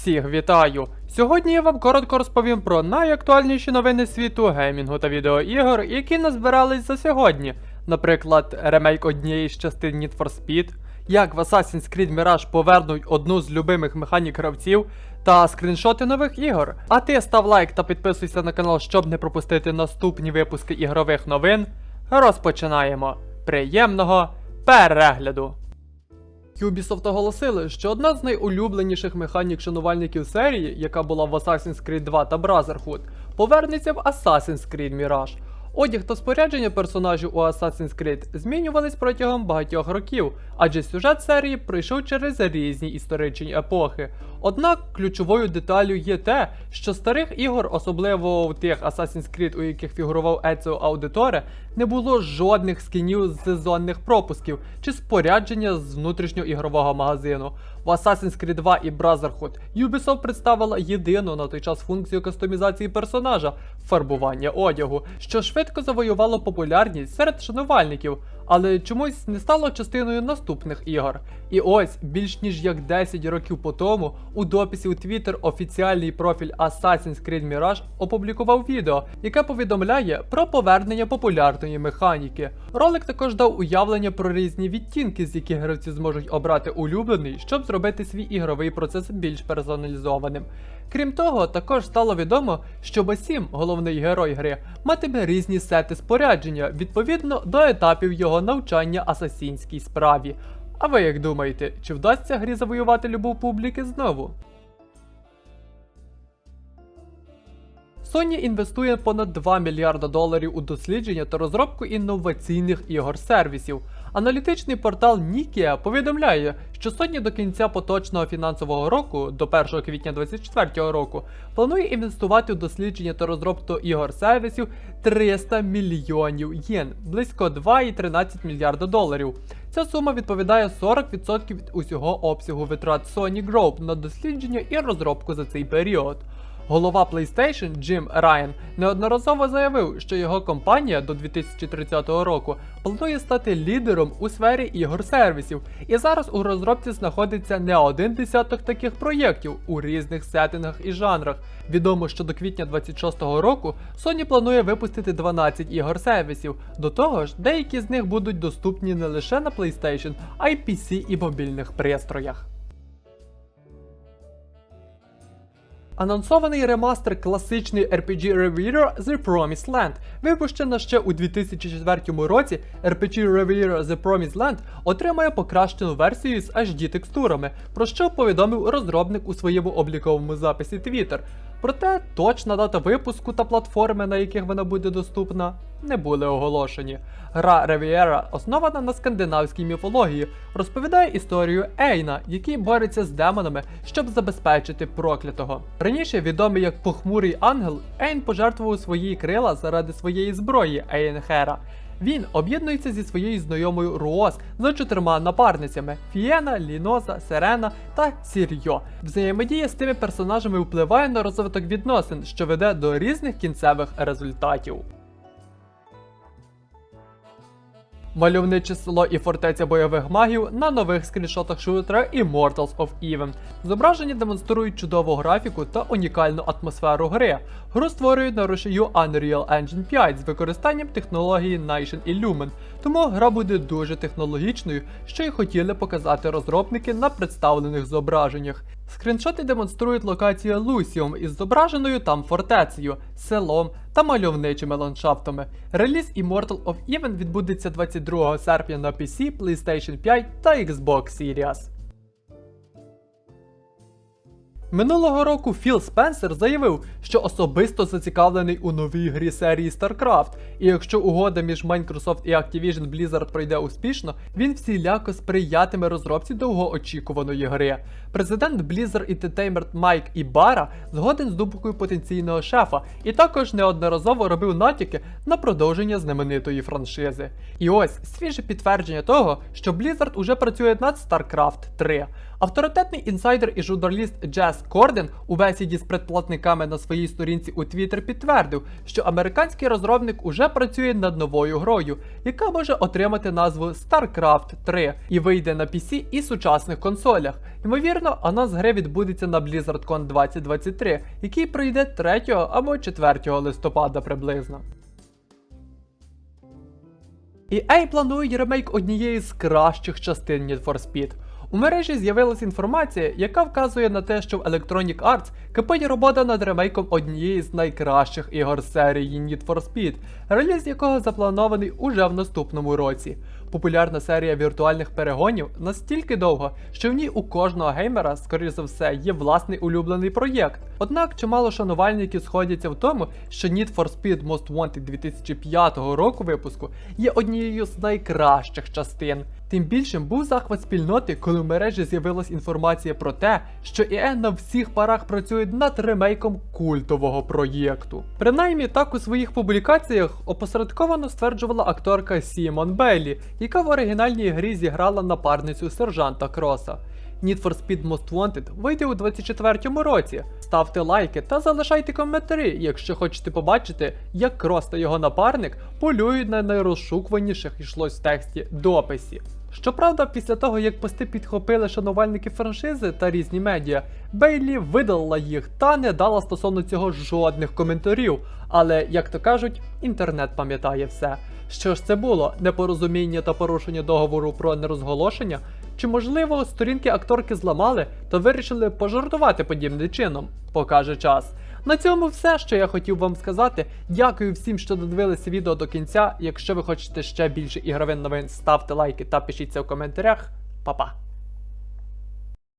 Всіх вітаю! Сьогодні я вам коротко розповім про найактуальніші новини світу геймінгу та відеоігор, які назбирались за сьогодні. Наприклад, ремейк однієї з частин Need for Speed, як в Assassin's Creed Mirage повернуть одну з любимих механік гравців, та скріншоти нових ігор. А ти став лайк та підписуйся на канал, щоб не пропустити наступні випуски ігрових новин. Розпочинаємо. Приємного перегляду! Ubisoft оголосили, що одна з найулюбленіших механік шанувальників серії, яка була в Assassin's Creed 2 та Brotherhood, повернеться в Assassin's Creed Mirage. Одяг та спорядження персонажів у Assassin's Creed змінювались протягом багатьох років, адже сюжет серії пройшов через різні історичні епохи. Однак ключовою деталю є те, що старих ігор, особливо в тих Assassin's Creed, у яких фігурував Еціо Аудиторе, не було жодних скінів з сезонних пропусків чи спорядження з внутрішнього ігрового магазину. В Assassin's Creed 2 і Brotherhood Ubisoft представила єдину на той час функцію кастомізації персонажа фарбування одягу, що швидко завоювало популярність серед шанувальників, але чомусь не стало частиною наступних ігор. І ось більш ніж як 10 років по тому у дописі у Twitter офіціальний профіль Assassin's Creed Mirage опублікував відео, яке повідомляє про повернення популярної механіки. Ролик також дав уявлення про різні відтінки, з яких гравці зможуть обрати улюблений, щоб зробити свій ігровий процес більш персоналізованим. Крім того, також стало відомо, що Басім, головний герой гри, матиме різні сети спорядження відповідно до етапів його навчання асасінській справі. А ви як думаєте, чи вдасться грі завоювати любов публіки знову? Sony інвестує понад 2 мільярда доларів у дослідження та розробку інноваційних ігор-сервісів. Аналітичний портал Nikia повідомляє, що Sony до кінця поточного фінансового року, до 1 квітня 2024 року, планує інвестувати у дослідження та розробку ігор-сервісів 300 мільйонів єн, близько 2,13 мільярда доларів. Ця сума відповідає 40% від усього обсягу витрат Sony Group на дослідження і розробку за цей період. Голова PlayStation Джим Райан неодноразово заявив, що його компанія до 2030 року планує стати лідером у сфері ігор-сервісів, і зараз у розробці знаходиться не один десяток таких проєктів у різних сеттингах і жанрах. Відомо, що до квітня 26-го року Sony планує випустити 12 ігор-сервісів. До того ж, деякі з них будуть доступні не лише на PlayStation, а й PC і мобільних пристроях. Анонсований ремастер класичний RPG Revealer The Promised Land. Випущена ще у 2004 році, RPG Revealer The Promised Land отримає покращену версію з HD текстурами, про що повідомив розробник у своєму обліковому записі Twitter. Проте точна дата випуску та платформи, на яких вона буде доступна, не були оголошені. Гра Ревієра, основана на скандинавській міфології, розповідає історію Ейна, який бореться з демонами, щоб забезпечити проклятого. Раніше відомий як похмурий ангел, Ейн пожертвував свої крила заради своєї зброї Ейнхера. Він об'єднується зі своєю знайомою Руос за чотирма напарницями: Фієна, Ліноза, Серена та Сірйо. Взаємодія з тими персонажами впливає на розвиток відносин, що веде до різних кінцевих результатів. Мальовниче село і фортеця бойових магів на нових скріншотах шутера Immortals of Even. Зображення демонструють чудову графіку та унікальну атмосферу гри. Гру створюють на рушію Unreal Engine 5 з використанням технології Nation Illumin, тому гра буде дуже технологічною, що й хотіли показати розробники на представлених зображеннях. Скріншоти демонструють локацію Лусіум із зображеною там фортецею, селом та мальовничими ландшафтами. Реліз Immortal of Even відбудеться 22 серпня на PC, PlayStation 5 та Xbox Series. Минулого року Філ Спенсер заявив, що особисто зацікавлений у новій грі серії StarCraft, і якщо угода між Microsoft і Activision Blizzard пройде успішно, він всіляко сприятиме розробці довгоочікуваної гри. Президент Blizzard Entertainment Майк Ібара згоден з думкою потенційного шефа і також неодноразово робив натяки на продовження знаменитої франшизи. І ось свіже підтвердження того, що Blizzard уже працює над StarCraft 3. Авторитетний інсайдер і журналіст Джес Корден у бесіді з предплатниками на своїй сторінці у Twitter підтвердив, що американський розробник уже працює над новою грою, яка може отримати назву StarCraft 3 і вийде на PC і сучасних консолях. Ймовірно, анонс гри відбудеться на BlizzardCon 2023, який пройде 3 або 4 листопада приблизно. EA планує ремейк однієї з кращих частин Need for Speed. У мережі з'явилася інформація, яка вказує на те, що в Electronic Arts кипить робота над ремейком однієї з найкращих ігор серії Need for Speed, реліз якого запланований уже в наступному році. Популярна серія віртуальних перегонів настільки довго, що в ній у кожного геймера, скоріш за все, є власний улюблений проєкт. Однак чимало шанувальників сходяться в тому, що Need for Speed Most Wanted 2005 року випуску є однією з найкращих частин. Тим більшим був захват спільноти, коли в мережі з'явилась інформація про те, що EA на всіх парах працюють над ремейком культового проєкту. Принаймні так у своїх публікаціях опосередковано стверджувала акторка Сімон Бейлі, яка в оригінальній грі зіграла напарницю сержанта Кроса. Need for Speed Most Wanted вийде у 24-му році. Ставте лайки та залишайте коментарі, якщо хочете побачити, як Крос та його напарник полюють на найрозшукуваніших йшлось в тексті дописі. Щоправда, після того як пости підхопили шанувальники франшизи та різні медіа, Бейлі видалила їх та не дала стосовно цього жодних коментарів. Але, як то кажуть, інтернет пам'ятає все. Що ж це було? Непорозуміння та порушення договору про нерозголошення? Чи можливо сторінки акторки зламали та вирішили пожартувати подібним чином? Покаже час. На цьому все, що я хотів вам сказати. Дякую всім, що додивилися відео до кінця. Якщо ви хочете ще більше ігрових новин, ставте лайки та пишіться в коментарях. Па-па!